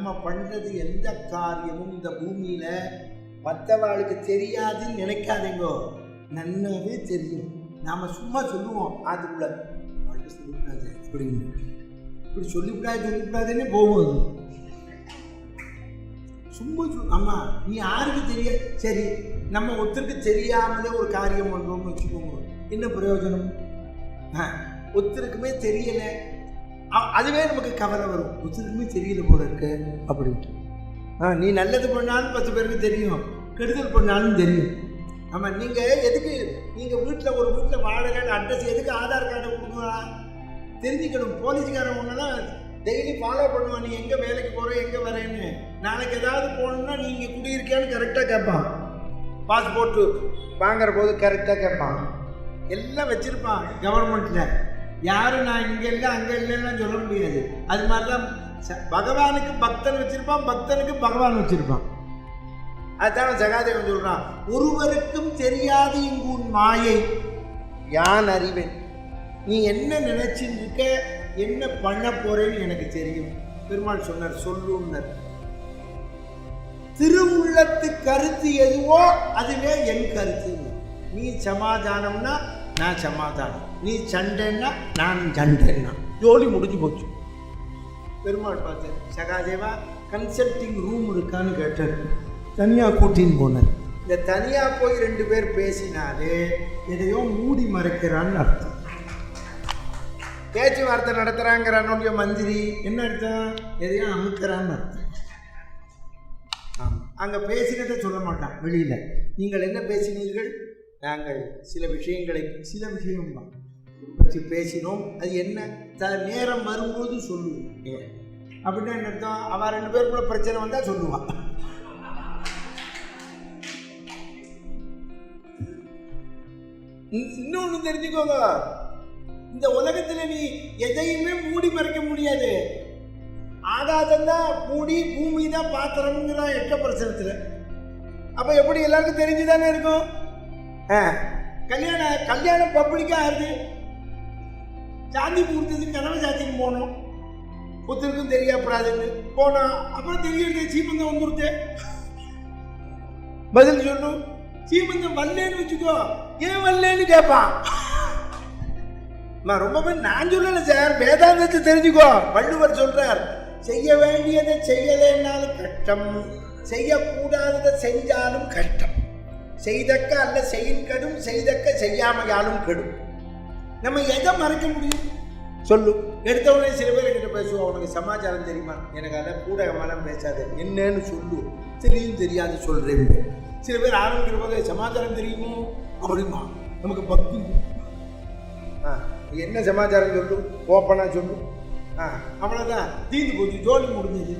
நம்ம பண்றது எந்த காரியமும் இந்த பூமியில மற்றவாளுக்கு தெரியாதுன்னு நினைக்காதீங்கோ. நன்னாவே தெரியும். நாம சும்மா சொல்லுவோம் அதுக்குள்ள அவள்கிட்ட அப்படின்னு. இப்படி சொல்லிவிடாது சொல்லக்கூடாதுன்னு போகும் அது. சும்மா சொல் ஆமா நீ யாருக்கு தெரிய சரி நம்ம ஒருத்தருக்கு தெரியாமலே ஒரு காரியம் பண்ணுறோம்னு வச்சுக்கோங்க. என்ன பிரயோஜனம்? ஆ, ஒருத்தருக்குமே தெரியலை. அதுவே நமக்கு கவலை வரும். புத்தருக்குமே தெரியல போல இருக்கு அப்படின்ட்டு. ஆ நீ நல்லது பண்ணாலும் பத்து பேருக்கு தெரியும். கெடுதல் பண்ணாலும் தெரியும். ஆமாம் நீங்கள் எதுக்கு நீங்கள் வீட்டில் ஒரு வீட்டில் வாடகை அட்ரஸ் எதுக்கு ஆதார் கார்டை கொடுக்கலாம் தெரிஞ்சுக்கணும். போலீஸ்காரன் ஒன்றுனா டெய்லி ஃபாலோ பண்ணுவான். நீ எங்கே வேலைக்கு போகிற எங்கே வரேன்னு. நாளைக்கு ஏதாவது போகணுன்னா நீ இங்கே குடியிருக்கியான்னு கரெக்டாக கேட்பான் பாஸ்போர்ட்டு வாங்குற போது கரெக்டாக கேட்பான் எல்லாம் வச்சுருப்பான் கவர்மெண்ட்டில் யாரும் நான் இங்கே இல்லை அங்கே இல்லைன்னு சொல்ல முடியாது. அது மாதிரி தான் ச- பகவானுக்கு பக்தன் வச்சுருப்பான் பக்தனுக்கு பகவான் வச்சுருப்பான். அதுதான் சகாதேவன் சொல்கிறான் ஒருவருக்கும் தெரியாது இங்கு உன் மாயை. யான் அறிவேன்? நீ என்ன நினைச்சின்னு இருக்க என்ன பண்ண போறேன்னு எனக்கு தெரியும். பெருமாள் சொன்னார் சொல்லுன்னர். திருவுள்ளத்து கருத்து எதுவோ அதுவே என் கருத்து நீ சமாதானம்னா நான் சமாதானம். நீ சண்டைன்னா நான் சண்டைன்னா. ஜோலி முடிஞ்சு போச்சு. பெருமாள் பார்த்தார் சகாதேவா கன்சல்டிங் ரூம் இருக்கான்னு கேட்டார் தனியாக கூட்டின்னு போனார் இந்த தனியாக போய் ரெண்டு பேர் பேசினாலே எதையோ மூடி மறைக்கிறான்னு அர்த்தம். பேச்சுவார்த்தை நடத்துகிறாங்கிறானுடைய மந்திரி என்ன அர்த்தம்? எதையோ அமுக்கிறான்னு அர்த்தம். ஆமாம் அங்கே பேசினதை சொல்ல மாட்டான் வெளியில். நீங்கள் என்ன பேசினீர்கள்? நாங்கள் சில விஷயங்களை சில விஷயம் தான் பற்றி பேசினோம். அது என்ன? த நேரம் வரும்போது சொல்லுவோம். அப்படின்னா என்ன அர்த்தம் அவன் ரெண்டு பேருக்குள்ள பிரச்சனை வந்தால் சொல்லுவான் இன்- இன்னொன்னு தெரிஞ்சுக்கோங்க. இந்த உலகத்துல நீ எதையுமே மூடி மறைக்க முடியாது. ஆகாதம் தான் மூடி பூமி தான் பாத்திரம்ங்கிறான் எட்ட பிரச்சனத்தில். அப்போ எப்படி எல்லாருக்கும் தெரிஞ்சுதானே இருக்கும்? ஆ. கல்யாணம் கல்யாணம் பப்ளிக்காக ஆகுது. சாந்தி முகூர்த்தத்துக்கு கனவு சாத்திக்கு போனோம். புத்தருக்கும் தெரியப்படாதுன்னு. போனா அப்புறம் தெரியல சீமந்தம் வந்துருத்து பதில் சொல்லு. சீமந்தம் வரலன்னு வச்சுக்கோ ஏன் வரலன்னு கேட்பான் நான் ரொம்பவே நான் சொல்லலை சார் வேதாந்தத்தை தெரிஞ்சுக்கோ. வள்ளுவர் சொல்றார் செய்ய வேண்டியதை செய்யலைன்னாலும் கஷ்டம் செய்யக்கூடாததை செஞ்சாலும் கஷ்டம். செய்தக்க அல்ல செய்யின் கடும் செய்தக்க செய்யாமையாலும் கெடும். நம்ம எதை மறைக்க முடியும்? சொல்லு. எடுத்தவொடனே சில பேர் என்கிட்ட பேசுவோம் உனக்கு சமாச்சாரம் தெரியுமா? எனக்கு அதை கூடகமெல்லாம் பேசாது. என்னன்னு சொல்லு. தெரியும் தெரியாது சொல்றேன். சில பேர் ஆரம்பிக்கிற போது சமாச்சாரம் தெரியுமோ? அப்படிமா நமக்கு பக்தி. ஆ என்ன சமாச்சாரம் சொல்லு? ஓப்பனாக சொல்லு. ஆ அவ்வளோதான் தீந்து போச்சு ஜோலி முடிஞ்சது.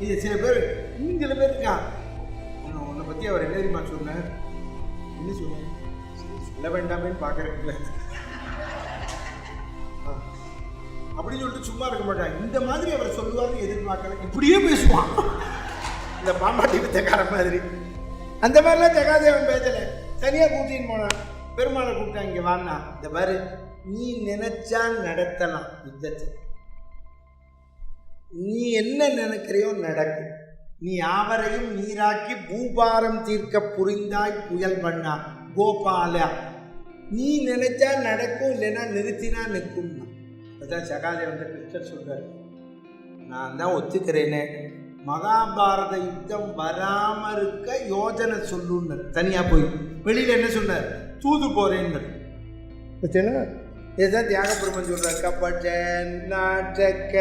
இது சில பேர் இன்னும் சில பேர் இருக்கான் உன்னை உன்னை பற்றி அவர் என்ன தெரியுமா சொன்னார்? என்ன சொன்னார்? சரி, சொல்ல வேண்டாமேன்னு பார்க்குறேன் அப்படின்னு சொல்லிட்டு சும்மா இருக்க மாட்டாங்க. இந்த மாதிரி அவர் சொல்லுவார்னு எதிர்பார்க்கல. இப்படியே பேசுவான். இந்த பாம்பாட்டி வித்தக்கார மாதிரி. அந்த மாதிரிலாம் ஜெகாதேவன் பேசலை. தனியாக கூட்டின்னு போனான். பெருமாளை கூப்பிட்டாங்க இங்கே வாண்ணா இந்த பாரு. நீ நினைச்சா நடத்தலாம் யுத்தத்தை. நீ என்ன நினைக்கிறையோ நடக்கும் நீ யாவரையும் நீராக்கி பூபாரம் தீர்க்க புரிந்தாய் புயல் பண்ணா கோபாலா. நீ நினைச்சா நடக்கும் இல்லைன்னா நிறுத்தினா நிற்கும். அதான் சகாதேவன் கிருஷ்ணர் சொல்கிறார் நான் தான் ஒத்துக்கிறேனே. மகாபாரத யுத்தம் வராமல் இருக்க யோஜனை சொல்லுன்னு தனியாக போய். வெளியில் என்ன சொன்னார்? தூது போறேன்னு பார்த்தீங்களா இதுதான் தியாகபுரமன் சொல்கிறார் கப்பட்ட நாட்டக்க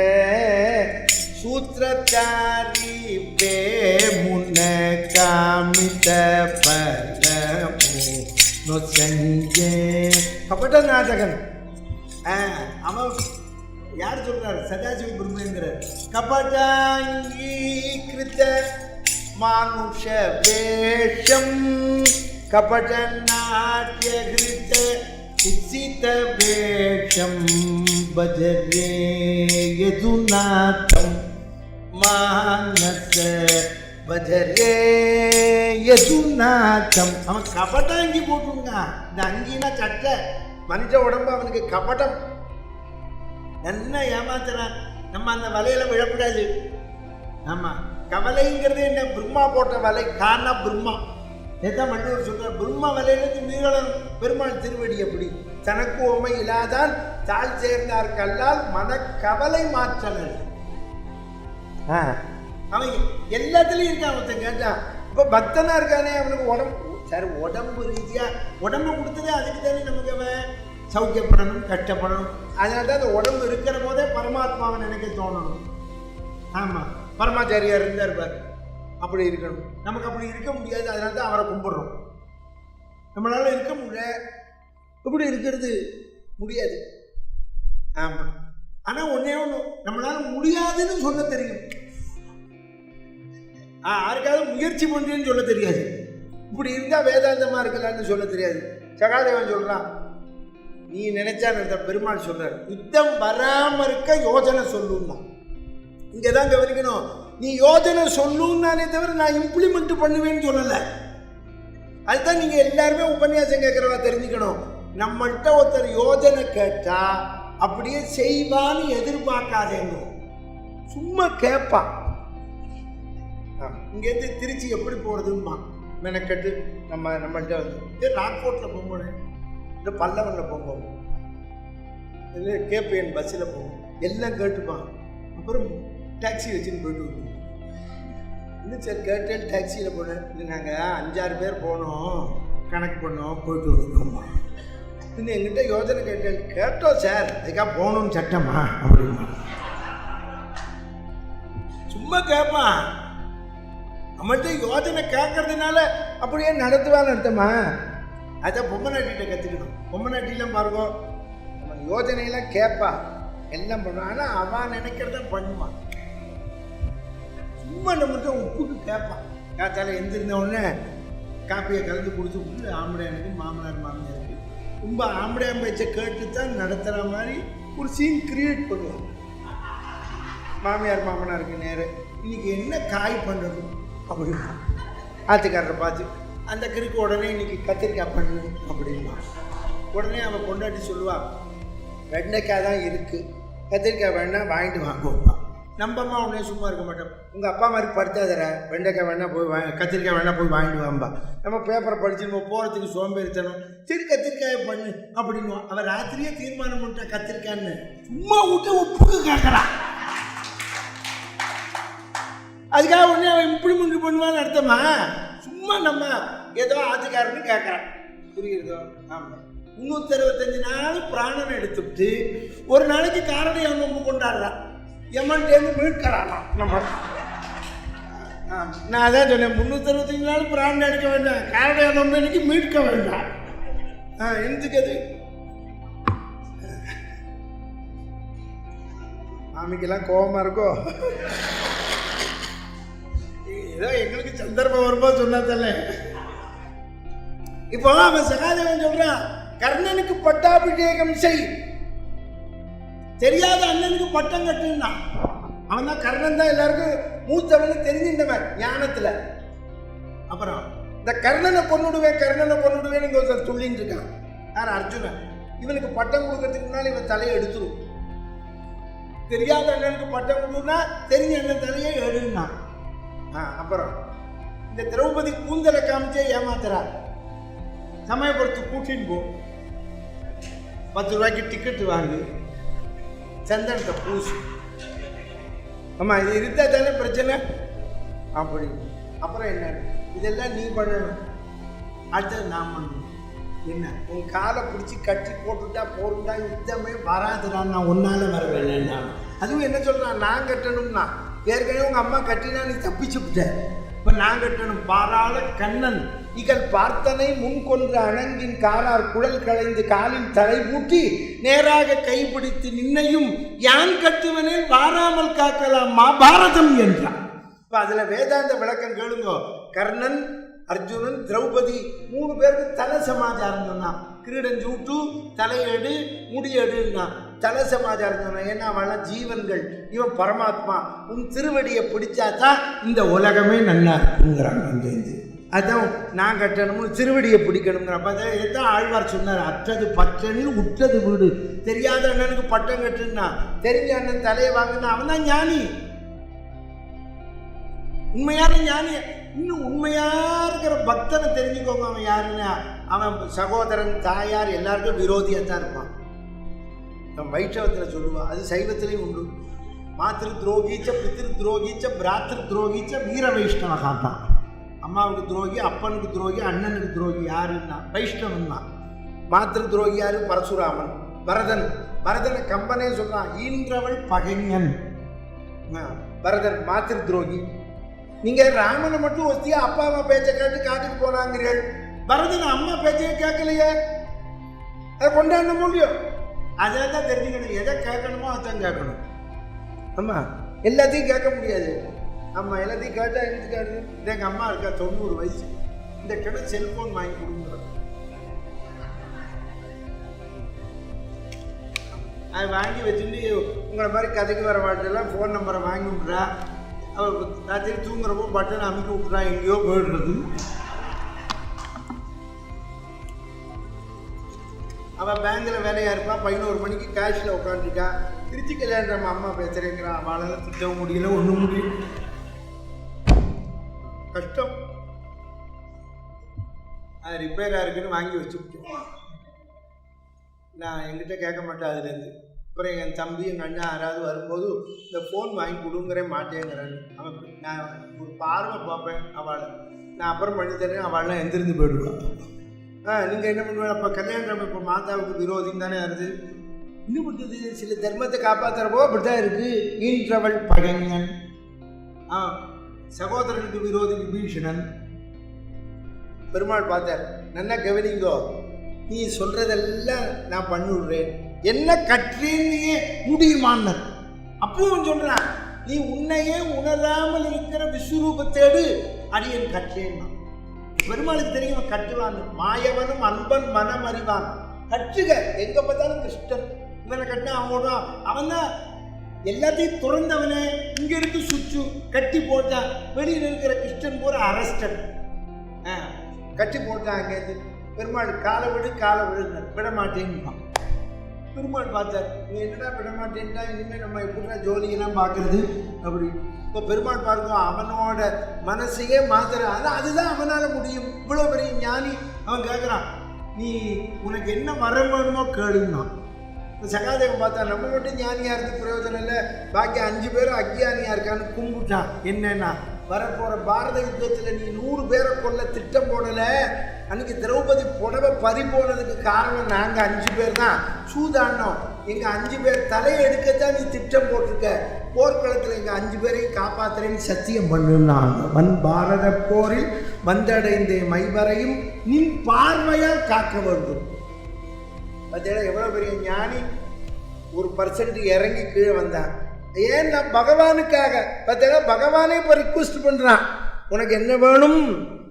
சூத்திரத்தாரி பே முன்ன காமித்த பரமு நொச்சஞ்சே கப்பட்ட நாட்டகன் ஆ, அவன் யார் சொல்றாரு? சதாசிவ பிரம்மேந்திரர் கபடாங்கீகிருத்த மானுஷ வேஷம் கபட நாட்டிய கிருத்த உச்சித வேஷம். பஜரே யதுநாதம் மானச பஜரே யதுநாதம் அவன் கபட அங்கி போட்டுங்க இந்த அங்கினா சட்டை மனித உடம்பு அவனுக்கு கபடம். நல்லா ஏமாத்துறான் நம்ம அந்த வலையில விழக்கூடாது. ஆமாம் கவலைங்கிறது என்ன? பிரம்மா போட்ட வலை காரணம் பிரம்மா. ஏதான் மண்டூர் சொல்ற பிரம்ம வலையிலிருந்து மீளம் பெருமாள் திருவடி எப்படி? தனக்கு உமை இல்லாதால் தாழ் சேர்ந்தார் கல்லால் மனக்கவலை மாற்றலன் அவன் எல்லாத்துலயும் இருக்கான் ஒருத்தன் கேட்டான் இப்ப பக்தனா இருக்கானே அவனுக்கு உடம்பு சரி உடம்பு ரீதியா உடம்பு கொடுத்ததே அதுக்கு தானே நமக்கு அவன். சௌக்கியப்படணும் கஷ்டப்படணும். அதனால தான் அந்த உடம்பு இருக்கிற போதே பரமாத்மாவை நினைக்க தோணணும். ஆமாம் பரமாச்சாரியார் இருந்தார் பார். அப்படி இருக்கணும். நமக்கு அப்படி இருக்க முடியாது அதனால தான் அவரை கும்பிட்றோம். நம்மளால இருக்க முடியல. இப்படி இருக்கிறது முடியாது. ஆமாம் ஆனால் ஒன்றே ஒன்று நம்மளால் முடியாதுன்னு சொல்ல தெரியும். யாருக்காவது முயற்சி பண்ணுறேன்னு சொல்ல தெரியாது. இப்படி இருந்தால் வேதாந்தமாக இருக்கலாம்னு சொல்ல தெரியாது. சகாதேவன் சொல்கிறான் நீ நினைச்சா நடத்த பெருமாள் சொல்றார் யுத்தம் வராம இருக்க யோஜனை சொல்லுன்னா இங்கே தான் கவனிக்கணும். நீ யோஜனை சொல்லுன்னானே தவிர நான் இம்ப்ளிமெண்ட் பண்ணுவேன்னு சொல்லலை. அதுதான் நீங்கள் எல்லாருமே உபன்யாசம் கேட்குறவா தெரிஞ்சுக்கணும். நம்மள்கிட்ட ஒருத்தர் யோஜனை கேட்டா அப்படியே செய்வான்னு எதிர்பார்க்காதேங்க சும்மா கேட்பான் இங்கேருந்து திருச்சி எப்படி போகிறதுமா மெனக்கட்டு நம்ம நம்மள்கிட்ட வந்து இதே ராக்போர்ட்டில் இந்த பல்லவனில் போகும் இல்லை கேபிஎன் பஸ்ஸில் போகும் எல்லாம் கேட்டுப்பான். அப்புறம் டாக்ஸி வச்சுன்னு போயிட்டு வருவோம். இன்னும் சரி கேட்டேன் டாக்ஸியில் போனேன். இல்லை நாங்கள் அஞ்சாறு பேர் போனோம். கணக்கு பண்ணோம் போயிட்டு வருவோம்மா இன்னும் எங்கிட்ட யோஜனை கேட்டேன். கேட்டோம் சார் அதுக்காக போகணும்னு சட்டமா? அப்படிமா. சும்மா கேட்பான் நம்மள்ட்ட யோஜனை கேட்கறதுனால அப்படியே நடத்துவான்னு அர்த்தமா? அதான் பொம்மை நாட்டிகிட்ட கற்றுக்கணும் பொம்மை நாட்டிலாம் பாருங்க. நம்ம யோஜனையெல்லாம் கேட்பா எல்லாம் பண்ணுவான் ஆனால் அவன் நினைக்கிறத பண்ணுவான் சும்மா நம்மகிட்ட உப்புக்கு கேட்பான் காத்தால எந்திருந்த உடனே காப்பியை கலந்து கொடுத்து விட்டு ஆம்படையானுக்கு மாமனார் மாமியாருக்கு ரொம்ப ஆம்படையான் பேச்சை கேட்டு தான் நடத்துகிற மாதிரி ஒரு சீன் கிரியேட் பண்ணுவான் மாமியார் மாமனாருக்கு நேரம் இன்னைக்கு என்ன காய் பண்ணுறது அப்படின்னு. ஆத்துக்காரரை பார்த்து அந்த கிறுக்கு உடனே இன்னைக்கு கத்திரிக்காய் பண்ணு அப்படின்னா. உடனே அவன் கொண்டாடி சொல்லுவான் வெண்டைக்காய் தான் இருக்குது கத்திரிக்காய் வேணா வாங்கிட்டு வாங்குவோம்ப்பா நம்ம அம்மா உடனே சும்மா இருக்க மாட்டோம். உங்கள் அப்பா மாதிரி படுத்தாதர வெண்டைக்காய் வேணா போய் வா கத்திரிக்காய் வேணா போய் வாங்கிட்டு வாம்பா. நம்ம பேப்பரை படித்து நம்ம போகிறதுக்கு சோம்பேறித்தனம். திரு கத்திரிக்காயை பண்ணு அப்படின்னுவான் அவன் ராத்திரியே தீர்மானம் பண்ணிட்டா கத்திரிக்கான்னு சும்மா விட்டு உப்புக்கு கேட்குறான் அதுக்காக உடனே அவன் இம்ப்ளிமெண்ட் பண்ணுவான்னு அர்த்தமா? சும்மா நம்ம ஏதோ ஆத்துக்காரன்னு கேட்குறேன் புரியுறதோ ஆமாம் முந்நூற்றி அறுபத்தஞ்சு நாள் பிராணம் எடுத்துட்டு ஒரு நாளைக்கு காரணியை நோம்பு கொண்டாடுறான்? எமன்டேன்னு மீட்கிறானா? நம்ம. நான் அதான் சொன்னேன் முந்நூற்றி அறுபத்தஞ்சு நாள் பிராணம் எடுக்க வேண்டாம். காரணியை நோம்பு இன்னைக்கு மீட்க வேண்டாம். ஆ எந்துக்கு அது? மாமிக்கெல்லாம் கோபமாக இருக்கோ? ஏதோ எங்களுக்கு சந்தர்ப்பம் வரும்போது சொன்னா தானே. இப்போ அவன் சகாதேவன் சொல்றான் கர்ணனுக்கு பட்டாபிஷேகம் செய். தெரியாத அண்ணனுக்கு பட்டம் கட்டுன்னா அவன் தான் கர்ணன் தான் எல்லாருக்கும் மூத்தவன்னு தெரிஞ்சின்றவன் ஞானத்துல. அப்புறம் இந்த கர்ணனை கொன்னுடுவேன் கர்ணனை கொன்னுடுவேன் இங்க ஒருத்தர் துள்ளின்னு இருக்கான். யார்? அர்ஜுனன். இவனுக்கு பட்டம் கொடுக்கறதுக்கு முன்னாடி இவன் தலையை எடுத்துரும். தெரியாத அண்ணனுக்கு பட்டம் கொடுன்னா தெரிஞ்ச அண்ணன் தலையை எடுனான் அப்புறம் இந்த திரௌபதி கூந்தலை காமிச்சே ஏமாத்துறா சமயபுரத்து கூட்டின்னு போ. பத்து ரூபாய்க்கு டிக்கெட் வாங்கு. சந்தனத்தை பூசு. ஆமாம் இது இருந்தால் தானே பிரச்சனை? அப்படி. அப்புறம் என்ன? இதெல்லாம் நீ பண்ணணும். அடுத்தது நான் பண்ணணும். என்ன? உன் காலை பிடிச்சி கட்டி போட்டுட்டா போட்டுட்டா யுத்தமே வராதுடா. நான் உன்னால வர வேணாம் அதுவும் என்ன சொல்கிறான் நான் கட்டணும்னா. ஏற்கனவே உங்க அம்மா கட்டினா நீ தப்பிச்சு விட்ட. இப்ப நான் கட்டணும் பாராள கண்ணன். இகழ் பார்த்தனை முன் கொன்ற அணங்கின் காரார் குழல் களைந்து காலில் தலை பூட்டி நேராக கைப்பிடித்து நின்னையும் யான் கட்டுவனே வாராமல் காக்கலாம் பாரதம் என்றான். இப்ப அதுல வேதாந்த விளக்கம் கேளுங்க. கர்ணன் அர்ஜுனன் திரௌபதி மூணு பேருக்கு தலை சமாச்சாரம் சொன்னான். கிரீடம் சூட்டு தலையெடு முடியெடுன்னா. தல சமாச்சாரம் ஏன்னா அவன் ஜீவன்கள். இவன் பரமாத்மா. உன் திருவடியை பிடிச்சாதான் இந்த உலகமே நல்லா இருக்குங்கிறான் அங்கேருந்து அதான் நான் கட்டணும்னு திருவடியை பிடிக்கணுங்கிற. அப்போ அதான் ஆழ்வார் சொன்னார். அற்றது பற்றனில் உற்றது வீடு. தெரியாத அண்ணனுக்கு பட்டம் கட்டுன்னா தெரிஞ்ச அண்ணன் தலையை வாங்கினா அவன் தான் ஞானி. உண்மையான ஞானி. இன்னும் உண்மையா இருக்கிற பக்தனை தெரிஞ்சுக்கோங்க. அவன் யாருன்னா அவன் சகோதரன் தாயார் எல்லாருக்கும் விரோதியாக தான் இருப்பான். நம்ம வைஷ்ணவத்தில் சொல்லுவான் அது சைவத்திலையும் உண்டு. மாத்திரு துரோகிச்ச பித்திரு துரோகிச்ச பிராத்திரு துரோகிச்ச வீர வைஷ்ணவகா தான் அம்மாவுக்கு துரோகி அப்பனுக்கு துரோகி அண்ணனுக்கு துரோகி யாருன்னா வைஷ்ணவன் தான் மாத்திரு துரோகி யாரு? பரசுராமன். பரதன். பரதனை கம்பனே சொல்கிறான் ஈன்றவள் பகைஞன். பரதன் மாத்திரு துரோகி நீங்கள் ராமனை மட்டும் ஒத்தியா அப்பா அம்மா பேச்சை கேட்டு காட்டுக்கு போனாங்கிறீர்கள். பரதன் அம்மா பேச்சையே கேட்கலையே. அதை கொண்டாட முடியும் அதை தான் தெரிஞ்சுக்கணும். எதை கேட்கணுமோ அதான் கேட்கணும். ஆமா எல்லாத்தையும் கேட்க முடியாது. ஆமா எல்லாத்தையும் கேட்டா எனக்கு கேட்டு இந்த எங்க அம்மா இருக்கா தொண்ணூறு வயசு. இந்த கிட்ட செல்போன் வாங்கி கொடுங்க. அது வாங்கி வச்சுட்டு உங்களை மாதிரி கதைக்கு வர வாட்டெல்லாம் ஃபோன் நம்பரை வாங்கி விட்றா அவள் ராத்திரி தூங்குறப்போ பட்டன் அமைக்க விட்றா எங்கேயோ போயிடுறது. அவள் பேங்கில் வேலையாக இருப்பான் பதினோரு மணிக்கு கேஷில் உட்காந்துருக்கா திருச்சி கல்யாணம் நம்ம அம்மா பேசுகிறேங்கிறான் அவளால் திட்டவும் முடியல ஒன்றும் முடியல. கஷ்டம். அது ரிப்பேராக இருக்குன்னு வாங்கி வச்சுக்கிட்டேன் நான் எங்கிட்ட கேட்க மாட்டேன் அதுலேருந்து. அப்புறம் என் தம்பி எங்கள் அண்ணன் யாராவது வரும்போது இந்த ஃபோன் வாங்கி கொடுங்கறே மாட்டேங்கிறேன். அவன் நான் ஒரு பார்வை பார்ப்பேன் அவளை. நான் அப்புறம் பண்ணி தரேன் அவள்லாம் எந்திருந்து போயிடுவான் நீங்கள் என்ன பண்ணுவாங்க? அப்போ கல்யாணம் இப்போ மாதாவுக்கு விரோதின்னு தானே வருது. இன்னும் பண்ணுறது சில தர்மத்தை காப்பாற்றுறப்போ அப்படி தான் இருக்குது ஈன்றவள் பகைஞன். ஆ சகோதரனுக்கு விரோதி விபீஷணன். பெருமாள் பார்த்தார் நல்லா கவனிங்கோ நீ சொல்றதெல்லாம் நான் பண்ணிவிடுறேன். என்ன கற்றேன்னு முடியுமான்னர். அப்பவும் சொல்றான் நீ உன்னையே உணராமல் இருக்கிற விஸ்வரூபத்தேடு அடியன் கற்றேன்னா பெருமாளுக்கு தெரியும் அவன் கட்டுவான் மாயவனும் அன்பன் மனம் அறிவான் கற்றுக. எங்க பார்த்தாலும் கிருஷ்ணன் இவனை கட்டினா அவன் அவன் தான் எல்லாத்தையும் துறந்தவனே. இங்க இருக்கு சுச்சு. கட்டி போட்டான். வெளியில் இருக்கிற கிருஷ்ணன் பூரா அரஸ்டன் ஆ, கட்டி போட்டான் அங்கேருந்து பெருமாள் காலை விடு காலை விடு விட மாட்டேங்குவான் பெருமாள் பார்த்தார். நீ என்னடா விட மாட்டேன்டா இனிமேல் நம்ம எப்படிடா ஜோலியெல்லாம் பார்க்கறது? அப்படி. இப்போ பெருமாள் பாருங்க அவனோட மனசையே மாத்துற அது அதுதான் அவனால் முடியும். இவ்வளோ பெரிய ஞானி அவன் கேட்குறான் நீ உனக்கு என்ன மரம் வேணுமோ கேளுன்னா. இப்போ சகாதேவன் பார்த்தா நம்ம மட்டும் ஞானியாக இருந்து பிரயோஜனம் இல்லை. பாக்கி அஞ்சு பேரும் அக்ஞானியாக இருக்கான்னு கும்பிட்டான். என்னன்னா வரப்போகிற பாரத யுத்தத்தில் நீ நூறு பேரை கொல்ல திட்டம் போடலை. அன்னைக்கு திரௌபதி புடவை பறி போனதுக்கு காரணம் நாங்கள் அஞ்சு பேர் தான். சூதாடினோம் எங்கள் அஞ்சு பேர் தலையை எடுக்கத்தான் நீ திட்டம் போட்டிருக்க. போர்க்களத்தில் எங்கள் அஞ்சு பேரையும் காப்பாத்துறேன்னு சத்தியம் பண்ணுனாங்க. வன் பாரத போரில் வந்தடைந்த மைவரையும் நின் பார்வையால் காக்க வேண்டும். பார்த்தீங்களா எவ்வளோ பெரிய ஞானி? ஒரு பர்சன்ட் இறங்கி கீழே வந்தான். ஏன் நான் பகவானுக்காக? பார்த்தீங்களா பகவானே இப்போ ரிக்வஸ்ட் பண்ணுறான் உனக்கு என்ன வேணும்?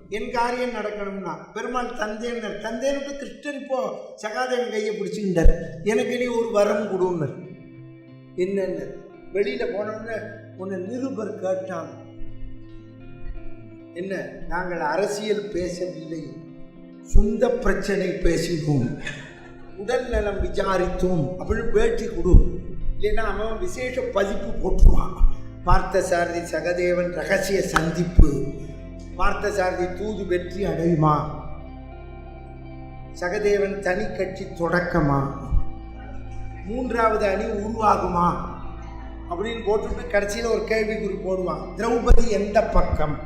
என் காரியம் நடக்கணும்னா பெருமாள் தந்தேன்னர் தந்தேன்ட்டு கிருஷ்ணன் இப்போ சகாதேவன் கையை பிடிச்சுட்டார் எனக்கு இனி ஒரு வரம் கொடுன்னு. என்னென்ன? வெளியில் போனோடனே உன்னை நிருபர் கேட்டான். என்ன? நாங்கள் அரசியல் பேசவில்லை. சொந்த பிரச்சனை பேசினோம். உடல் நலம் விசாரித்தோம். அப்படின்னு பேட்டி கொடு. இல்லைன்னா அவன் விசேஷ பதிப்பு போட்டுருவான். பார்த்த சாரதி சகதேவன் ரகசிய சந்திப்பு. பார்த்த சாரதி தூது வெற்றி அடையுமா? சகதேவன் தனி கட்சி தொடக்கமா? மூன்றாவது அணி உருவாகுமா? அப்படின்னு போட்டுட்டு கடைசியில் ஒரு கேள்விக்குறி போடுவான். திரௌபதி எந்த பக்கம்?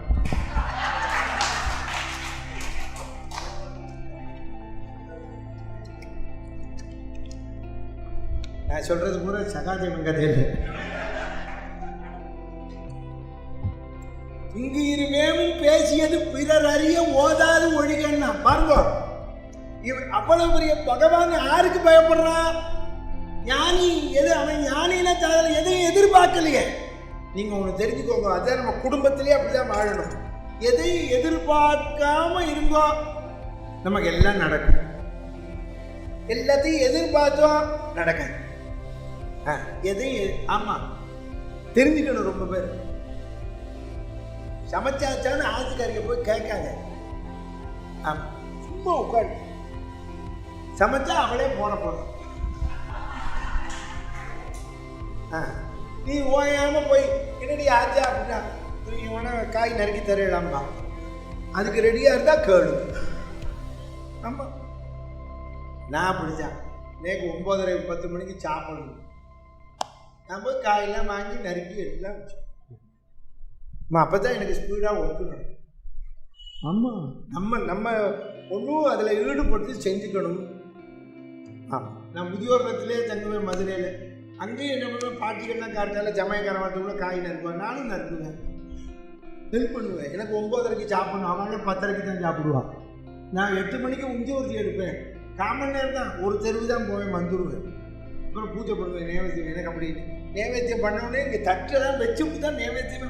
நான் சொல்றது கூட சகாதேவன் கதையில். இங்கு இருவேமும் பேசியது பிறர் அறிய ஓதாது ஒழிகன்னா பாருங்க. இவன் அவ்வளவு பெரிய பகவான் யாருக்கு பயப்படுறான் ஞானி எது? அவன் ஞானின தகவல் எதையும் எதிர்பார்க்கலையே? நீங்க ஒன்று தெரிஞ்சுக்கோங்க. அதான் நம்ம குடும்பத்திலே அப்படிதான் வாழணும். எதையும் எதிர்பார்க்காம இருங்கோ. நமக்கு எல்லாம் நடக்கும். எல்லாத்தையும் எதிர்பார்த்தோம் நடக்க ஆ, எதையும் ஆமாம் ஆமா. தெரிஞ்சுக்கணும் ரொம்ப பேர். சமைச்சாச்சான்னு ஆத்துக்காரிக்க போய் கேட்காத. ஆமாம் சும்மா உட்காரு. சமைச்சா அவளே போன போதும் ஆ. நீ ஓயாமல் போய் என்னடி ஆச்சா? அப்படின்னா நீ வேணால் காய் நறுக்கி தரலாம்பா அதுக்கு ரெடியாக இருந்தால் கேளு. ஆமாம் நான் பிடிச்சேன் நேற்று ஒம்பதரை பத்து மணிக்கு சாப்பிடணும். நான் போய் காயெல்லாம் வாங்கி நறுக்கி எல்லாம் வச்சேன் அப்போ தான் எனக்கு ஸ்பீடாக ஒர்க்கணும் ஆமாம் நம்ம நம்ம ஒன்றும் அதில் ஈடுபட்டு செஞ்சுக்கணும். ஆமாம் நான் முதியோர்பத்திலே தங்குவேன் மதுரையில். அங்கேயும் என்ன பண்ணுவேன்? பாட்டிகள்லாம் காட்டால ஜமயக்கார வாட்டுக்குள்ள காய் நறுக்குவேன். நானும் நறுக்குவேன். ஹெல்ப் பண்ணுவேன். எனக்கு ஒம்போதரைக்கு சாப்பிடணும் அவங்களே பத்தரைக்கு தான் சாப்பிடுவான் நான் எட்டு மணிக்கு உஞ்சி ஊர்த்தி எடுப்பேன். காமன் நேரம் தான். ஒரு தெருவு தான் போவேன் வந்துடுவேன் அப்புறம் பூஜை பண்ணுவேன் நேவேத்தியம் எனக்கு அப்படி நேவேத்தியம் பண்ணவுடனே இங்கே தட்டெல்லாம் வச்சுட்டு தான் நேவேத்தியமே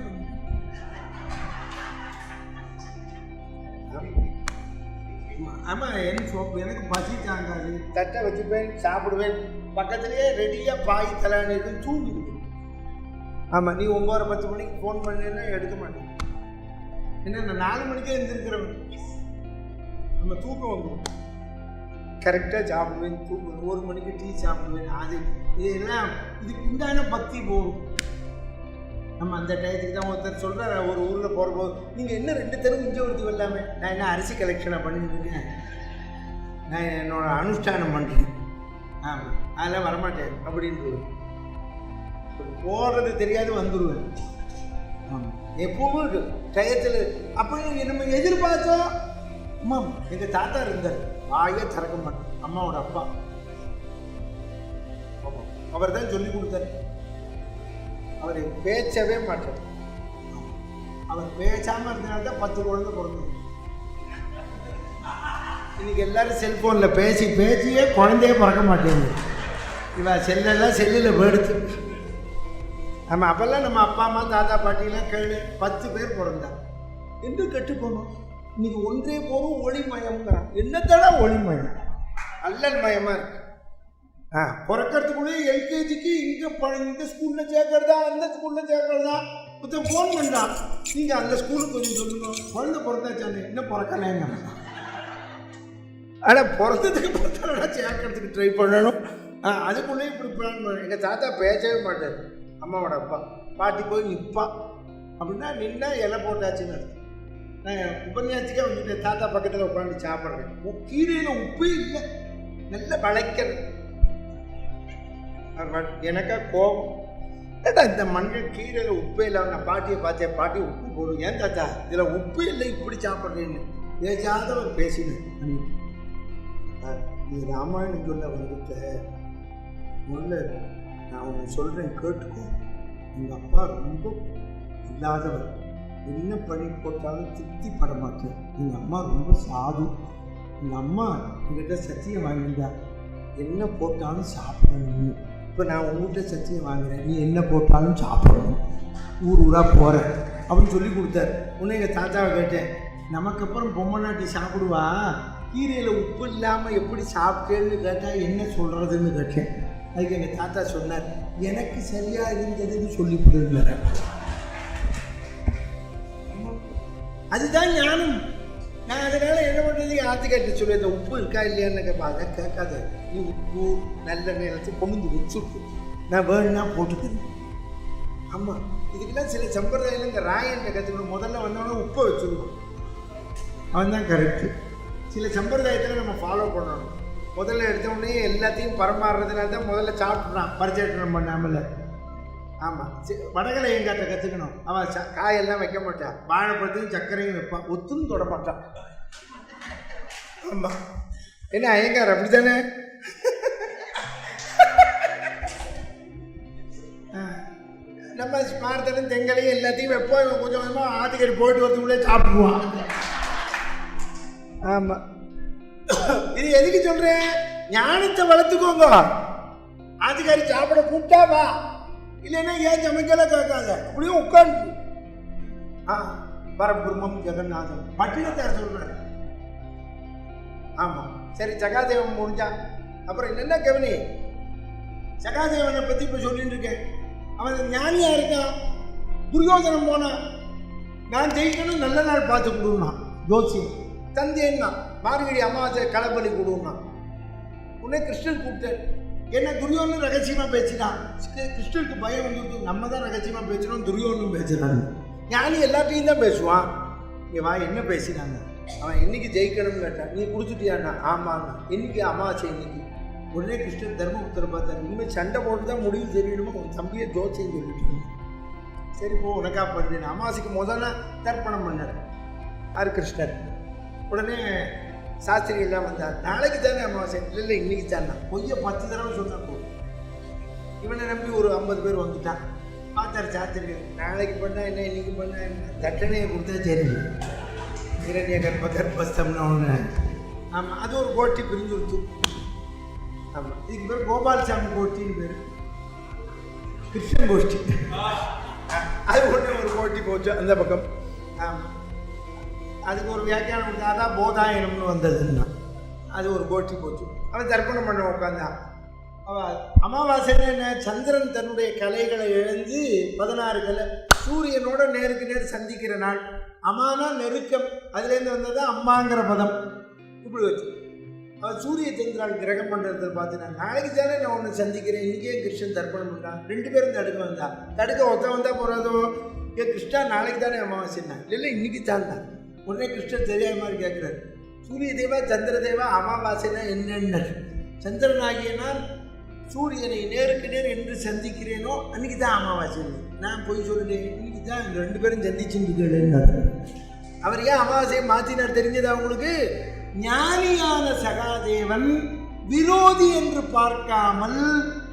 ஆமாம் என் சோப்பு எனக்கு பசி தாங்காது. தட்டை வச்சுப்பேன் சாப்பிடுவேன். பக்கத்துலேயே ரெடியாக பாய் தலைவன் இருக்கும் தூங்கிடுவேன் ஆமாம் நீ ஒம்பது பத்து மணிக்கு ஃபோன் பண்ணேன்னா எடுக்க மாட்டேன். என்ன நாலு மணிக்கே எழுந்திருக்கிறவன் நம்ம தூக்கம் வந்துடும் கரெக்டாக சாப்பிடுவேன் தூங்குவேன். ஒரு மணிக்கு டீ சாப்பிடுவேன் அது இதெல்லாம் இதுக்கு உண்டான பக்தி போகும் நம்ம அந்த டயத்துக்கு தான் ஒருத்தர் சொல்கிறார் ஒரு ஊரில் போகிறபோது நீங்கள் என்ன ரெண்டு தெருவு இங்கே வருது எல்லாமே நான் என்ன அரிசி கலெக்ஷனாக பண்ணிட்டுருக்கேன் நான் என்னோடய அனுஷ்டானம் பண்ணுறேன் ஆமாம் அதெல்லாம் வரமாட்டேன் அப்படின்னு போடுறது தெரியாது வந்துடுவேன் ஆமாம் எப்பவும் டயத்தில் அப்போ நம்ம எதிர்பார்த்தோம். அம்மா எங்கள் தாத்தா இருந்தார் வாயே திறக்க மாட்டோம் அம்மாவோட அப்பா. அவர் தான் சொல்லி கொடுத்தாரு. அவர் பேச்சவே மாட்டார் அவர் பேசாமல் இருந்தனால தான் பத்து குழந்தை பிறந்தது இன்னைக்கு எல்லாரும் செல்ஃபோனில் பேசி பேசியே குழந்தையே பிறக்க மாட்டேங்குது. இவ செல்லெல்லாம் செல்லில் வேடுத்து. நம்ம அப்போல்லாம் நம்ம அப்பா அம்மா தாத்தா பாட்டிலாம் கேளு பத்து பேர் பிறந்தா என்று கெட்டு போனோம் இன்னைக்கு ஒன்றே போகும் ஒளிமயம்ங்கிறான். என்னத்தடா ஒளிமயம்? அல்லல் மயமாக இருக்கு. ஆ பிறக்கிறதுக்குள்ளே எல்கேஜிக்கு இங்கே ப இந்த ஸ்கூலில் சேர்க்கறதா அந்த ஸ்கூலில் சேர்க்கறதா இப்போ ஃபோன் பண்ணுறான் நீங்கள் அந்த ஸ்கூலுக்கு கொஞ்சம் சொல்லணும் குழந்தை பிறந்தாச்சானே என்ன பிறக்கலைங்க ஆனால் பிறந்ததுக்கு பிறந்தா சேர்க்கறதுக்கு ட்ரை பண்ணணும் ஆ அதுக்குள்ளே இப்படி பிளான் பண்ண எங்கள் தாத்தா பேசவே மாட்டார் அம்மாவோட அப்பா பாட்டி போய் நிற்பா அப்படின்னா நின்னா இலை போட்டாச்சுன்னு நான் உபன்யாசத்துக்கே வந்துட்டு தாத்தா பக்கத்தில் உட்காந்து சாப்பிட்றேன் உ- கீரையில் உப்பே இல்லை நல்ல வளைக்கிறது அவன் எனக்கா கோபம். ஏடா இந்த மண்ணில் கீரையில் உப்பே இல்லை நான் பாட்டியை பார்த்தேன். பாட்டி உப்பு போடும் ஏன் தாத்தா இதில் உப்பு இல்லை இப்படி சாப்பிட்றேன்னு. ஏஜாத அவர் பேசினேன் நீ ராமாயணத்துள்ள வந்துட்ட முதல்ல நான் ஒன்று சொல்கிறேன் கேட்டுக்கோ. எங்கள் அப்பா ரொம்ப இல்லாதவர். என்ன பண்ணி போட்டாலும் திருப்தி பட மாட்டேன் எங்கள் அம்மா ரொம்ப சாது. எங்கள் அம்மா என்கிட்ட சத்தியம் வாங்கியிருந்தா. என்ன போட்டாலும் சாப்பிடணும்னு இப்போ நான் உங்கள்கிட்ட சத்தியம் வாங்குறேன். நீ என்ன போட்டாலும் சாப்பிடணும். ஊர் ஊராக போகிறேன் அப்படின்னு சொல்லி கொடுத்தாரு. உன்னை எங்கள் தாத்தாவை கேட்டேன். நமக்கு அப்புறம் பொம்மை நாட்டி சாப்பிடுவா? கீரையில் உப்பு இல்லாமல் எப்படி சாப்பிட்டேன்னு கேட்டால் என்ன சொல்கிறதுன்னு கேட்டேன். அதுக்கு எங்கள் தாத்தா சொன்னார் எனக்கு சரியாக இருந்ததுன்னு சொல்லி கொடுத்தாரு அதுதான் ஞானம். நான் அதனால என்ன பண்ணுறது ஆத்துக்காட்டு சொல்லி இந்த உப்பு இருக்கா இல்லையான்னு கேட்பாங்க கேட்காது. நீ உப்பு நல்ல நேரத்தை கொண்டு வச்சுருக்கு நான் வேணும்னா போட்டுக்கிறேன். ஆமாம் இதுக்கெல்லாம் சில சம்பிரதாயம் இந்த ராயன்ட்ட கற்றுக்கணும் முதல்ல வந்தவொடனே உப்பை வச்சுருவோம் அவன் தான் கரெக்டு சில சம்பிரதாயத்தில் நம்ம ஃபாலோ பண்ணணும். முதல்ல எடுத்தவொடனே எல்லாத்தையும் பரமாறுறதுனால தான் முதல்ல சாப்பிட்றான் பரிச்சேட்டனம் பண்ணாமல் ஆமாம் வடகலை எங்காட்ட கற்றுக்கணும் அவன் ச காயெல்லாம் வைக்க மாட்டான் வாழைப்பழத்தையும் சர்க்கரையும் வைப்பான் ஒத்துன்னு தொட மாட்டான் ஆமாம் என்ன ஐயங்கார் அப்படி தானே நம்ம ஸ்மார்த்தனும் தெங்கலையும் எல்லாத்தையும் வைப்போம். இவன் கொஞ்சம் கொஞ்சமாக ஆத்துக்கறி போயிட்டு வரத்துக்குள்ளே சாப்பிடுவான். ஆமாம் இது எதுக்கு சொல்கிறேன் ஞானத்தை வளர்த்துக்கோங்க. ஆத்துக்காரி சாப்பிட கூப்பிட்டா வா. இல்லைன்னா ஏன் சமைக்கல கேட்காத? அப்படியே உட்காந்து ஆ பரபிரம்மம் ஜெகநாதம் பட்டினத்தார் சொல்றாரு? ஆமாம் சரி சகாதேவன் முடிஞ்சா. அப்புறம் என்னென்ன கவனி? சகாதேவனை பற்றி இப்போ சொல்லிட்டு இருக்கேன். அவன் ஞானியாக இருக்கான் துரியோதனம் போனான் நான் ஜெயிக்கணும் நல்ல நாள் பார்த்து கொடுன்னா ஜோசியம் தந்தேன்னா மார்கழி அமாவாசை களப்பலி கொடுன்னா உடனே கிருஷ்ணன் கூப்பிட்டார் என்ன துரியோனும் ரகசியமாக பேசினான் கிருஷ்ணனுக்கு பயம் வந்துட்டு நம்ம தான் ரகசியமாக பேசணும் துரியோனும் பேசுகிறாங்க ஞானி எல்லாத்தையும் தான் பேசுவான். இங்கே வா என்ன பேசினாங்க? அவன் என்னைக்கு ஜெயிக்கணும்னு கேட்டான் நீ கொடுத்துட்டியாண்ணா ஆமாண்ணா. இன்னைக்கு அமாவாசை இன்னைக்கு. உடனே கிருஷ்ணன் தர்மபுத்திர பார்த்தார். இனிமேல் சண்டை போட்டு தான் முடிவு தெரியணுமோ உன் தம்பியை ஜோசியம் சொல்லிட்டு சரி போ உனக்கா பண்ணுறேன் அமாவாசைக்கு முதல்ல தர்ப்பணம் பண்ணார். ஆர் கிருஷ்ணர் உடனே சாஸ்திரிகள்லாம் வந்தார் நாளைக்கு தானே அமாவாசை? இல்லை இல்லை இன்னைக்கு தானே. பொய்ய பத்து தடவை சொன்னால் போதும். இவனை நம்பி ஒரு ஐம்பது பேர் வந்துட்டான் பார்த்தார் சாஸ்திரிகள் நாளைக்கு பண்ணால் என்ன இன்னைக்கு பண்ணால் என்ன? தட்டணையை கொடுத்தா சரி இரண்டிய கர்ப்ப கர்ப்பஸ்தம்னு ஒன்று ஆமாம் அது ஒரு போட்டி பிரிஞ்சு கொடுத்து ஆமாம் இதுக்கு பேர் கோபால்சாமி போட்டின்னு பேர். கிருஷ்ணன் கோஷ்டி. அது ஒன்று ஒரு போட்டி போச்சு அந்த பக்கம். ஆமாம் அதுக்கு ஒரு வியாக்கியானம் கொடுத்தா தான் போதாயனம்னு வந்ததுன்னா. அது ஒரு கோட்டி போச்சு. அவன் தர்ப்பணம் பண்ண உட்காந்தான் அவள் அமாவாசைன்னு என்ன? சந்திரன் தன்னுடைய கலைகளை எழுந்து பதினாறு கலை சூரியனோட நேருக்கு நேர் சந்திக்கிற நாள். அமானா நெருக்கம். அதுலேருந்து வந்தது அம்மாங்கிற பதம். இப்படி வச்சு. அவள் சூரிய சந்திரால் கிரகம் பண்ணுறத பார்த்துனா நாளைக்கு தானே நான் ஒன்று சந்திக்கிறேன். இங்கேயே கிருஷ்ணன் தர்ப்பணம் பண்ணுறான் ரெண்டு பேரும் தடுக்க வந்தா. தடுக்க ஒத்த வந்தால் போகிறதோ ஏ கிருஷ்ணா நாளைக்கு தானே அமாவாசைன்னா. இல்லை இல்லை இன்றைக்கி தான் தான். உடனே கிருஷ்ணன் தெரியாத மாதிரி கேட்குறாரு. சூரிய தேவா சந்திர தேவா அமாவாசைனா என்னென்ன? சந்திரனாகியனால் சூரியனை நேருக்கு நேர் என்று சந்திக்கிறேனோ அன்னைக்கு தான் அமாவாசை. நான் போய் சொல்லிட்டேன் இன்னைக்கு தான் எங்கள் ரெண்டு பேரும் சந்திச்சுட்டு அவர் ஏன் அமாவாசையை மாற்றினார் தெரிஞ்சது அவங்களுக்கு ஞானியான சகாதேவன் விரோதி என்று பார்க்காமல்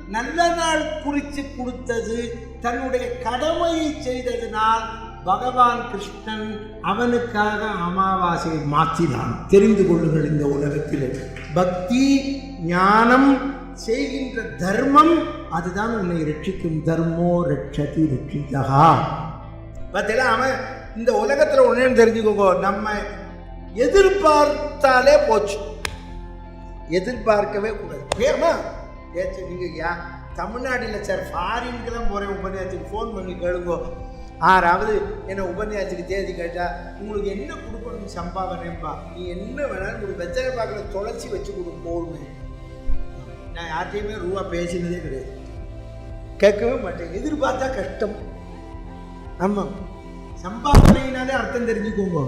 நல்ல நாள் குறித்து கொடுத்தது தன்னுடைய கடமையை செய்ததினால் பகவான் கிருஷ்ணன் அவனுக்காக அமாவாசையை மாற்றினான். தெரிந்து கொள்ளுங்கள் இந்த உலகத்தில். பக்தி ஞானம் செய்கின்ற தர்மம் அதுதான் உன்னை ரட்சிக்கும். தர்மோ ரட்சதி ரட்சிதா பார்த்தீங்களா? அவன் இந்த உலகத்தில் ஒன்றே தெரிஞ்சுக்கோங்க. நம்ம எதிர்பார்த்தாலே போச்சு. எதிர்பார்க்கவே கூடாது. ஏமா ஏச்சு நீங்கள் யா தமிழ்நாட்டில் சார் ஃபாரின்க்கெல்லாம் போகிறேன் உபன்யாசத்துக்கு ஃபோன் பண்ணி கேளுங்கோ. ஆறாவது என்ன உபன்யாசிக்கு தேதி கேட்டால் உங்களுக்கு என்ன கொடுக்கணும் சம்பாவனைப்பா? நீ என்ன வேணாலும் உங்களுக்கு வெச்சனை பார்க்குற தொலைச்சி வச்சு கொடு போடுங்க நான் யார்கிட்டையுமே ரூபா பேசினதே கிடையாது. கேட்கவே மாட்டேன். எதிர்பார்த்தா கஷ்டம். ஆமாம் சம்பாவனைனாலே அர்த்தம் தெரிஞ்சுக்கோங்க.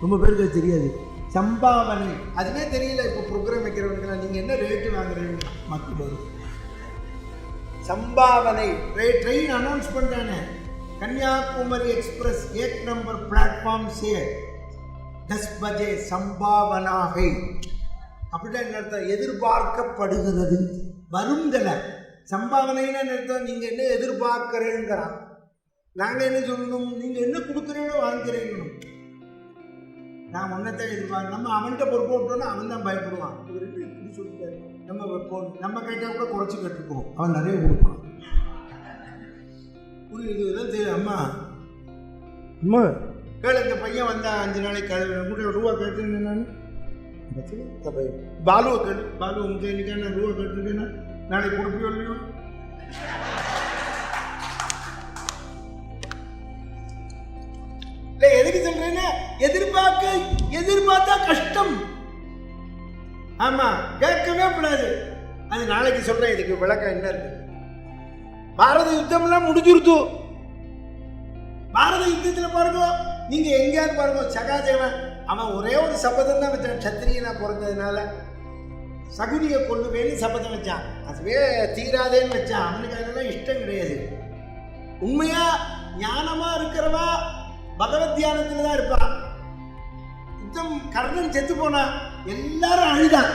ரொம்ப பேருக்கு அது தெரியாது. சம்பாவனை. அதுவே தெரியல இப்போ ப்ரோக்ராம் வைக்கிறவனுக்கு நீங்கள் என்ன ரேட்டு வாங்குறீங்க மக்கள் சம்பாவனை. Train announce announce Kanyakumari express ஏக் நம்பர் பிளாட்ஃபார்ம் சே தஸ் பஜே சம்பாவனாகை. அப்படின்னா என்ன அர்த்தம்? எதிர்பார்க்கப்படுகிறது. வருங்கல சம்பாவனைன்னு என்ன அர்த்தம்? நீங்கள் என்ன எதிர்பார்க்கிறேங்கிறான். நாங்கள் என்ன சொல்லணும்? நீங்கள் என்ன கொடுக்குறீங்களோ வாங்கிக்கிறீங்கணும் நான் ஒன்றத்தான் எதிர்பார்க்க நம்ம அவன்கிட்ட பொறுப்பு விட்டோன்னா அவன் தான் பயப்படுவான். இவர் என்ன இப்படி சொல்லிட்டாரு? நம்ம வைப்போம் நம்ம கேட்டால் கூட குறைச்சி கட்டுப்போம் அவன் நிறைய கொடுப்பான். புரியுது இதெல்லாம் தெரியும் அம்மா. அம்மா. கேளு இந்த பையன் வந்தா அஞ்சு நாளைக்கு கூட ரூபா கேட்டுருந்தேன் நான். பாலுவை கேட்டு பாலு உங்க இன்னைக்கு நான் ரூபா கேட்டுருக்கேன்னா நாளைக்கு கொடுப்பியோ இல்லையோ? இல்லை எதுக்கு சொல்றேன்னா எதிர்பார்க்க எதிர்பார்த்தா கஷ்டம். ஆமா கேட்கவே கூடாது. அது நாளைக்கு சொல்றேன் இதுக்கு விளக்கம் என்ன இருக்கு? பாரத யுத்தம்லாம் முடிஞ்சிருத்து. பாரத யுத்தத்தில் பாருங்க நீங்க எங்கேயாவது பாருங்க சகாஜேவன் அவன் ஒரே ஒரு சபதம் தான் வச்சான் சத்திரியனா பிறந்ததுனால. சகுனியை கொள்ளுவேன்னு சபதம் வச்சான். அதுவே தீராதேன்னு வச்சான். அவனுக்கு அதெல்லாம் இஷ்டம் கிடையாது. உண்மையா ஞானமா இருக்கிறவா பகவத் தியானத்துல தான் இருப்பான் யுத்தம் கர்ணன் செத்து போனான் எல்லாரும் அழுதான்.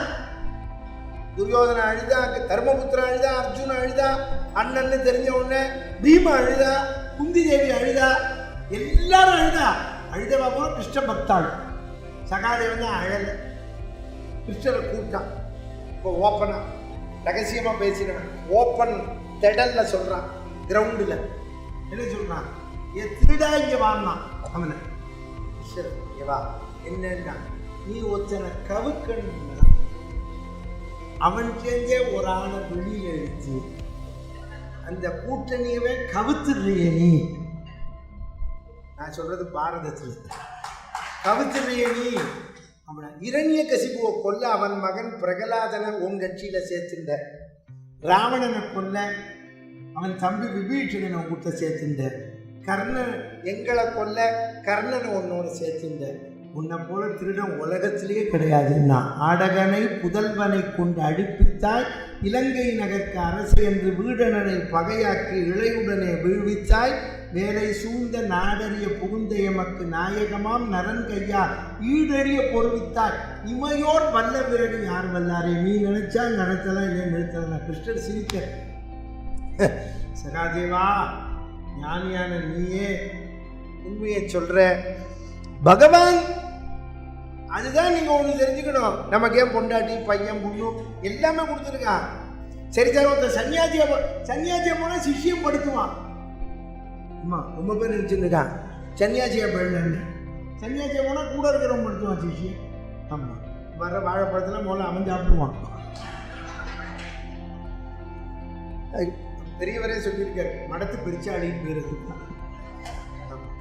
துரியோதன அழுதா தர்மபுத்திரன் அழுதா அர்ஜுன் அழுதா அண்ணன்னு தெரிஞ்ச உடனே பீமா அழுதா குந்தி தேவி அழுதா எல்லாரும் அழுதா. அழுத பார்ப்போம் கிருஷ்ண பக்தாள் சகாதேவன் தான் அழல. கிருஷ்ணரை கூப்பிட்டான். இப்போ ஓப்பனா ரகசியமாக பேசினேன் ஓப்பன் திடல்ல சொல்கிறான் கிரவுண்டில் என்ன சொல்கிறான் என் திருடா இங்கே வாங்கினான் அவனை. கிருஷ்ணர் இங்கே வா. என்னன்னா நீ ஒருத்தனை கவுக்கணும் அவன் சேர்ந்தே ஒரு ஆளை வெளியில் எடுத்து அந்த கூட்டணியவே கவுத்துடுறிய நீ. நான் சொல்றது பாரதத்தில் கவுத்துடுறிய நீ. அவனை இரண்ய கசிபுவை கொல்ல அவன் மகன் பிரகலாதனை உன் கட்சியில சேர்த்துண்ட ராவணனை கொல்ல அவன் தம்பி விபீஷணனை உன் கூட்ட சேர்த்துண்ட கர்ணன் எங்களை கொல்ல கர்ணனை உன்னோட சேர்த்துண்ட உன்னை போல திருடன் உலகத்திலேயே கிடையாதுன்னா அடகனை புதல்வனை கொண்டு அடிப்பித்தாய் இலங்கை நகர்க்கு அரசு என்று வீடனனை பகையாக்கி இழையுடனே வீழ்வித்தாய் வேலை சூழ்ந்த நாடறிய புகுந்த எமக்கு நாயகமாம் நரன் கையா ஈடறிய பொருவித்தாய் இமையோர் வல்ல பிறகு யார் வல்லாரே? நீ நினைச்சா நடத்தலாம் இல்லை நிறுத்தலாம் கிருஷ்ணர் சிரிக்க சகாதேவா ஞானியான நீயே உண்மையை சொல்ற. பகவான் அதுதான் நீங்கள் ஒன்று தெரிஞ்சுக்கணும். நமக்கு ஏன் பொண்டாட்டி பையன் பொண்ணு எல்லாமே கொடுத்துருக்கான் சரி சார் ஒருத்தர் சன்னியாசியை சன்னியாசியை போனால் சிஷியம் படுத்துவான். அம்மா ரொம்ப பேர் நினச்சிருக்கான் சன்னியாசியை போயிடலன்னு சன்னியாசியை போனால் கூட இருக்கிறவங்க படுத்துவான் சிஷியம். ஆமாம் வர வாழைப்பழத்தில் முதல்ல அவன் சாப்பிடுவான். பெரியவரே சொல்லியிருக்காரு மடத்து பெருச்சாளின்னு பேர்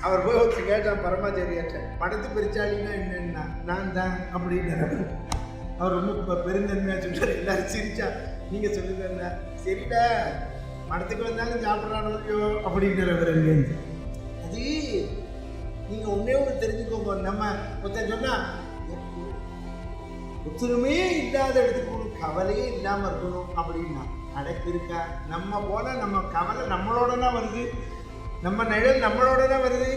அவர் போய் ஒருத்தர் கேட்டான் பரமாச்சாரியாட்ட படத்து பெருச்சாளின்னா என்னன்னா? நான் தான் அப்படின்னு அவர் ரொம்ப பெ- பெருந்தன்மையாக சொல்றாரு. எல்லாரும் சிரிச்சா நீங்கள் சொல்லுங்க என்ன? சரிடா மடத்துக்கு வந்தாலும் சாப்பிட்றானோ இல்லையோ? அப்படிங்கிற அவர் அது நீங்கள் ஒன்றே ஒன்று தெரிஞ்சுக்கோங்க. நம்ம ஒருத்தன் சொன்னால் ஒத்துருமே இல்லாத இடத்துக்கு கவலையே இல்லாமல் இருக்கணும் அப்படின்னா அடக்கு இருக்கா நம்ம போல நம்ம கவலை நம்மளோட தான் வருது. நம்ம நிழல் நம்மளோட தான் வருது.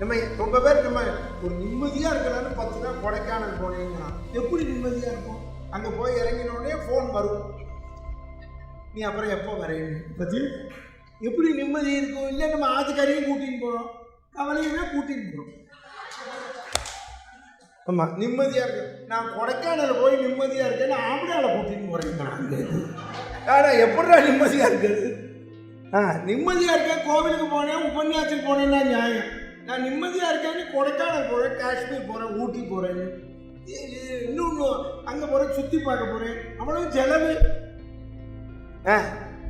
நம்ம ரொம்ப பேர் நம்ம ஒரு நிம்மதியாக இருக்கலாம்னு பத்து கொடைக்கானல் போனீங்கன்னா எப்படி நிம்மதியாக இருக்கும்? அங்கே போய் இறங்கினோடனே ஃபோன் வரும். நீ அப்புறம் எப்போ வரையணும் பற்றி எப்படி நிம்மதி இருக்கும்? இல்லை நம்ம ஆத்துக்காரையும் கூட்டின்னு போகிறோம் கவலையுமே கூட்டின்னு போகிறோம் ஆமாம் நிம்மதியாக இருக்கு நான் கொடைக்கானல் போய் நிம்மதியாக இருக்கேன்னு ஆம்படால கூட்டின்னு போகிறேன் நான் ஆனால் எப்படா நிம்மதியாக இருக்குது ஆ நிம்மதியாக இருக்கேன். கோவிலுக்கு போனேன் உபன்யாசத்துக்கு போனேன்னா நியாயம். நான் நிம்மதியாக இருக்கேன்னு கொடைக்கானல் போகிறேன் காஷ்மீர் போகிறேன் ஊட்டி போகிறேன்னு இன்னொன்று அங்கே போகிறேன் சுற்றி பார்க்க போகிறேன் அவ்வளோ செலவு. ஆ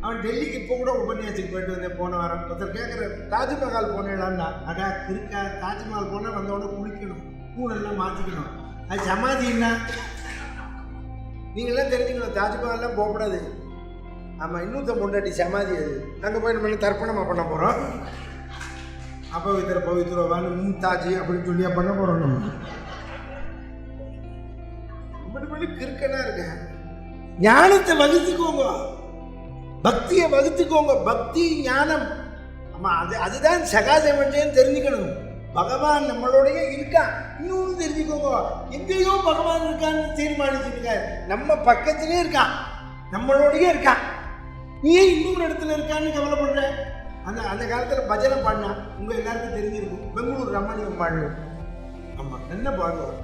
அவன் டெல்லிக்கு இப்போ கூட உபன்யாசத்துக்கு போயிட்டு வந்தேன் போன வாரம். ஒருத்தர் கேட்குற தாஜ்மஹால் போனேலான்னா அடா இருக்கா தாஜ்மஹால் போனால் வந்தவொடனே குளிக்கணும் பூனெல்லாம் மாற்றிக்கணும் அது சமாதி என்ன நீங்களாம் தெரிஞ்சுக்கணும் தாஜ்மஹால்லாம் போகக்கூடாது. ஆமாம் இன்னொருத்த பொண்டாட்டி சமாதி அது. அங்கே போய் நம்ம என்ன தர்ப்பணமாக பண்ண போகிறோம் அபவித்திர பவித்ரவான்னு மும்தாஜி அப்படின்னு சொல்லியா பண்ண போகிறோம் நம்ம. இப்படி பண்ணி கிறுக்கனா இருக்கேன் ஞானத்தை வகுத்துக்கோங்க. பக்தியை வகுத்துக்கோங்க. பக்தி ஞானம். ஆமாம் அது அதுதான் சகாதேவன் தெரிஞ்சுக்கணும். பகவான் நம்மளோடைய இருக்கான். இன்னொன்று தெரிஞ்சுக்கோங்க. எங்கேயோ பகவான் இருக்கான்னு தீர்மானிச்சிருக்காரு. நம்ம பக்கத்திலே இருக்கான். நம்மளோடய இருக்கான். ஏன் இன்னொரு இடத்துல இருக்கான்னு கவலைப்படுற? அந்த அந்த காலத்தில் பஜனை பாடினா உங்கள் எல்லாருக்கும் தெரிஞ்சிருக்கும். பெங்களூர் ரமணியம் பாடணும் ஆமாம் என்ன பாடுவார்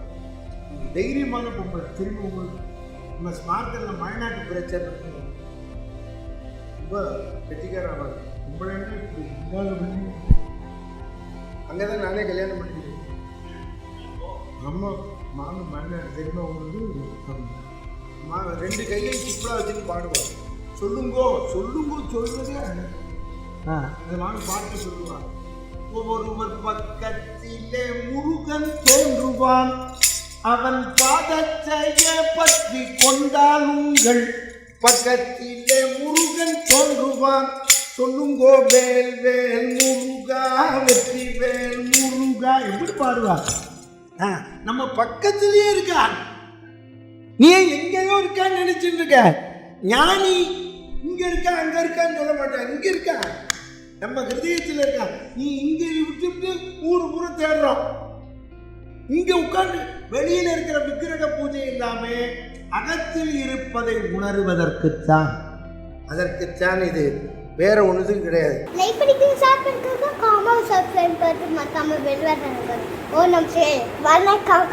தைரியமான பொம்பளை திரும்ப உங்களுக்கு நம்ம ஸ்மார்ட்டில் மழைநாட்டு பிரச்சனை ரொம்ப கெட்டிக்காரன் இப்படி அங்கே தான் நானே கல்யாணம் பண்ணிக்கிறேன். நம்ம மாமன் மலைநாட்டு தெரியுமா உங்களுக்கு மா ரெண்டு கையிலையும் சிப்பிளா வச்சுட்டு பாடுவார் சொல்லுங்கோ சொல்லுங்கோ அந்த மாமன் பாட்டு சொல்லுவார். ஒவ்வொருவர் பக்கத்திலே முருகன் தோன்றுவான். அவன் பாதத்தைய பற்றி கொண்டால் உங்கள். பக்கத்திலே முருகன் தோன்றுவான். சொல்லுங்கோ வேல் வேல் முருகா வெற்றி வேல் முருகா. எப்படி பாடுவார்? நம்ம பக்கத்திலேயே இருக்கான். நீ எங்கேயோ இருக்கான்னு நினைச்சிட்டு இருக்க. ஞானி இங்க இருக்கா அங்க இருக்கான்னு சொல்ல மாட்டேன். இங்க இருக்கா? நம்ம ஹிருதயத்தில் இருக்கா? நீ இங்க விட்டுட்டு ஊரு பூரா தேடுறோம். இங்க உட்கார்ந்து வெளியில இருக்கிற விக்கிரக பூஜை இல்லாம அகத்தில் இருப்பதை உணர்வதற்குத்தான். அதற்குத்தான் இது. வேற ஒன்றுதும் கிடையாது. லைக் ஷேர் காமா சப்ஸ்கிரைப் பார்த்து மறக்காம பெல் பட்டன் ஓ நம்ம வணக்கம்